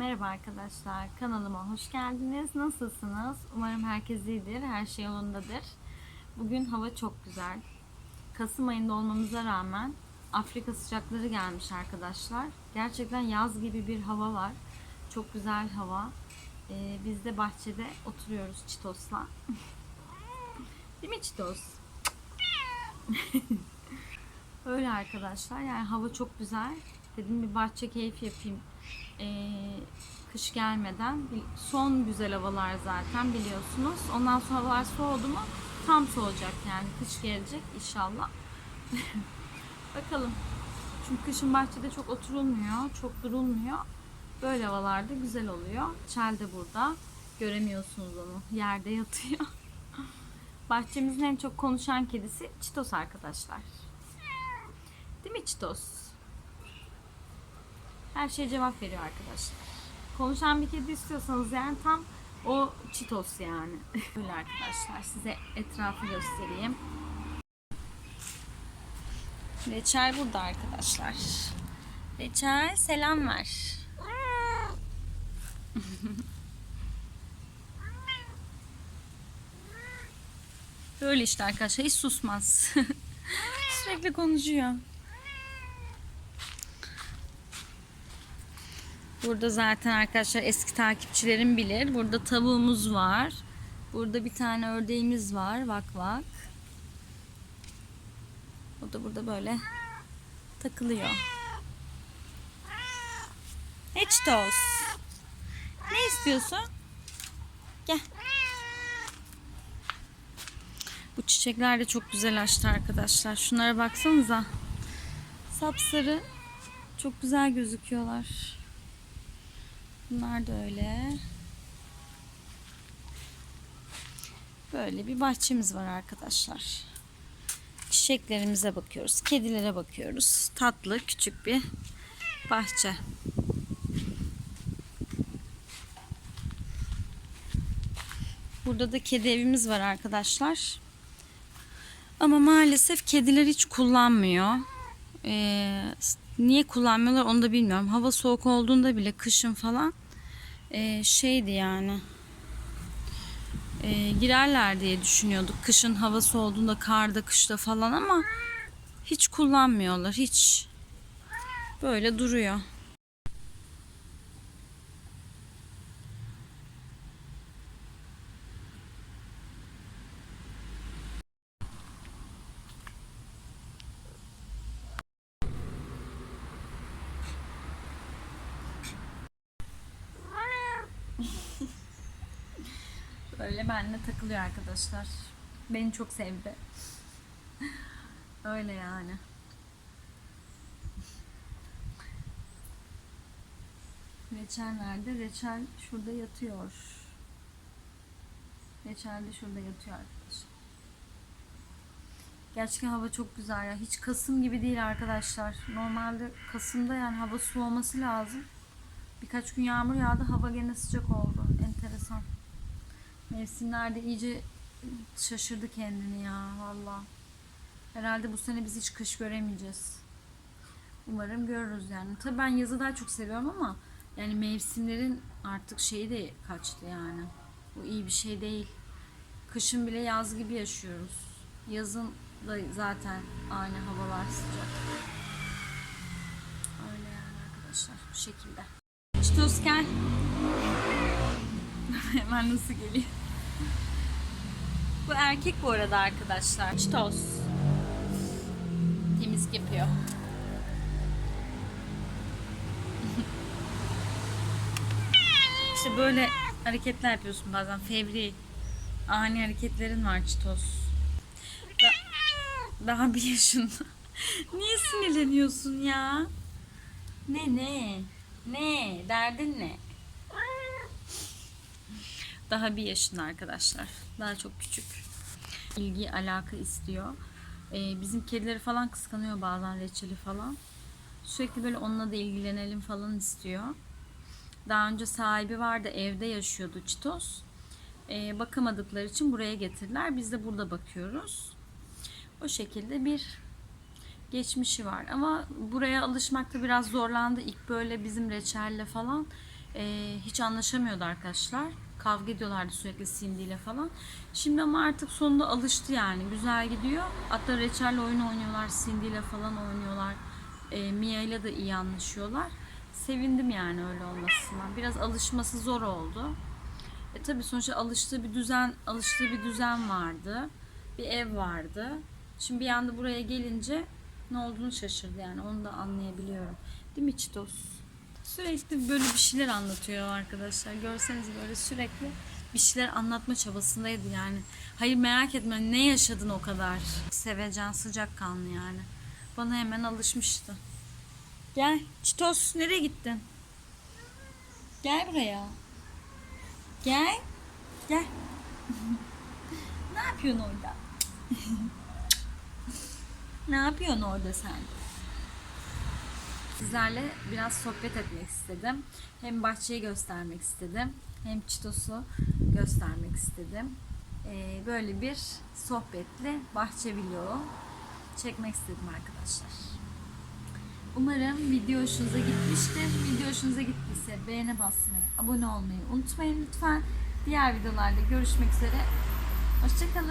Merhaba arkadaşlar, kanalıma hoş geldiniz. Nasılsınız? Umarım herkes iyidir, her şey yolundadır. Bugün hava çok güzel. Kasım ayında olmamıza rağmen Afrika sıcakları gelmiş arkadaşlar. Gerçekten yaz gibi bir hava var. Çok güzel hava. Ee, biz de bahçede oturuyoruz Çitos'la. Değil mi Çitos? Öyle arkadaşlar. Yani hava çok güzel. Dedim bir bahçe keyif yapayım. Ee, kış gelmeden. Son güzel havalar zaten biliyorsunuz. Ondan sonra havalar soğudu mu tam soğuyacak yani. Kış gelecek inşallah. Bakalım. Çünkü kışın bahçede çok oturulmuyor. Çok durulmuyor. Böyle havalarda güzel oluyor. Çel de burada. Göremiyorsunuz onu. Yerde yatıyor. Bahçemizin en çok konuşan kedisi Çitos arkadaşlar. Değil mi Çitos? Her şeye cevap veriyor arkadaşlar. Konuşan bir kedi istiyorsanız yani tam o Çitos yani. Böyle arkadaşlar size etrafı göstereyim. Reçel burada arkadaşlar. Reçel selam ver. Böyle işte arkadaşlar hiç susmaz. Sürekli konuşuyor. Burada zaten arkadaşlar eski takipçilerim bilir. Burada tavuğumuz var. Burada bir tane ördeğimiz var. Vak vak. O da burada böyle takılıyor. Hiç toz. Ne istiyorsun? Gel. Bu çiçekler de çok güzel açtı arkadaşlar. Şunlara baksanıza. Sapsarı. Çok güzel gözüküyorlar. Bunlar da öyle. Böyle bir bahçemiz var arkadaşlar. Çiçeklerimize bakıyoruz. Kedilere bakıyoruz. Tatlı küçük bir bahçe. Burada da kedi evimiz var arkadaşlar. Ama maalesef kediler hiç kullanmıyor. Ee, niye kullanmıyorlar onu da bilmiyorum. Hava soğuk olduğunda bile kışın falan e, şeydi yani e, girerler diye düşünüyorduk. Kışın havası olduğunda karda kışta falan ama hiç kullanmıyorlar. Hiç böyle duruyor. Böyle benimle takılıyor arkadaşlar. Beni çok sevdi. Öyle yani. Reçel nerede? Reçel şurada yatıyor. Reçel de şurada yatıyor arkadaşlar. Gerçekten hava çok güzel ya. Hiç Kasım gibi değil arkadaşlar. Normalde Kasım'da yani hava soğuması lazım. Birkaç gün yağmur yağdı. Hava gene sıcak oldu. Enteresan. Mevsimlerde iyice şaşırdı kendini ya valla. Herhalde bu sene biz hiç kış göremeyeceğiz. Umarım görürüz yani. Tabii ben yazı daha çok seviyorum ama yani mevsimlerin artık şeyi de kaçtı yani. Bu iyi bir şey değil. Kışın bile yaz gibi yaşıyoruz. Yazın da zaten aynı havalar sıcak. Öyle yani arkadaşlar bu şekilde. Çitos gel. Hemen nasıl geliyor? Bu erkek bu arada arkadaşlar. Çitos. Temizlik yapıyor. İşte böyle hareketler yapıyorsun bazen. Fevri. Ani hareketlerin var Çitos. Da- daha bir yaşında. Niye sinirleniyorsun ya? Ne ne? Ne? Derdin ne? Daha bir yaşında arkadaşlar. Daha çok küçük. İlgi, alaka istiyor. Ee, bizim kedileri falan kıskanıyor bazen reçeli falan. Sürekli böyle onunla da ilgilenelim falan istiyor. Daha önce sahibi vardı evde yaşıyordu Çitos. Ee, bakamadıkları için buraya getirdiler. Biz de burada bakıyoruz. O şekilde bir geçmişi var. Ama buraya alışmakta biraz zorlandı. İlk böyle bizim reçelle falan Ee, hiç anlaşamıyordu arkadaşlar. Kavga ediyorlardı sürekli Cindy ile falan. Şimdi ama artık sonunda alıştı yani. Güzel gidiyor. Hatta reçelle oyun oynuyorlar. Cindy ile falan oynuyorlar. Ee, Mia ile de iyi anlaşıyorlar. Sevindim yani öyle olmasına. Biraz alışması zor oldu. E tabii sonuçta alıştığı bir düzen, alıştığı bir düzen vardı. Bir ev vardı. Şimdi bir anda buraya gelince ne olduğunu şaşırdı yani. Onu da anlayabiliyorum. Değil mi Çitos? Sürekli böyle bir şeyler anlatıyor arkadaşlar. Görseniz böyle sürekli bir şeyler anlatma çabasındaydı yani. Hayır merak etme ne yaşadın o kadar. Sevecen sıcakkanlı yani. Bana hemen alışmıştı. Gel Çitos nereye gittin? Gel buraya. Gel. Gel. ne yapıyorsun orada? ne yapıyorsun orada sen? Sizlerle biraz sohbet etmek istedim. Hem bahçeyi göstermek istedim. Hem çitosu göstermek istedim. Ee, böyle bir sohbetli bahçe vlogu çekmek istedim arkadaşlar. Umarım video hoşunuza gitmiştir. Video hoşunuza gittiyse beğene basmayı, abone olmayı unutmayın lütfen. Diğer videolarda görüşmek üzere. Hoşçakalın.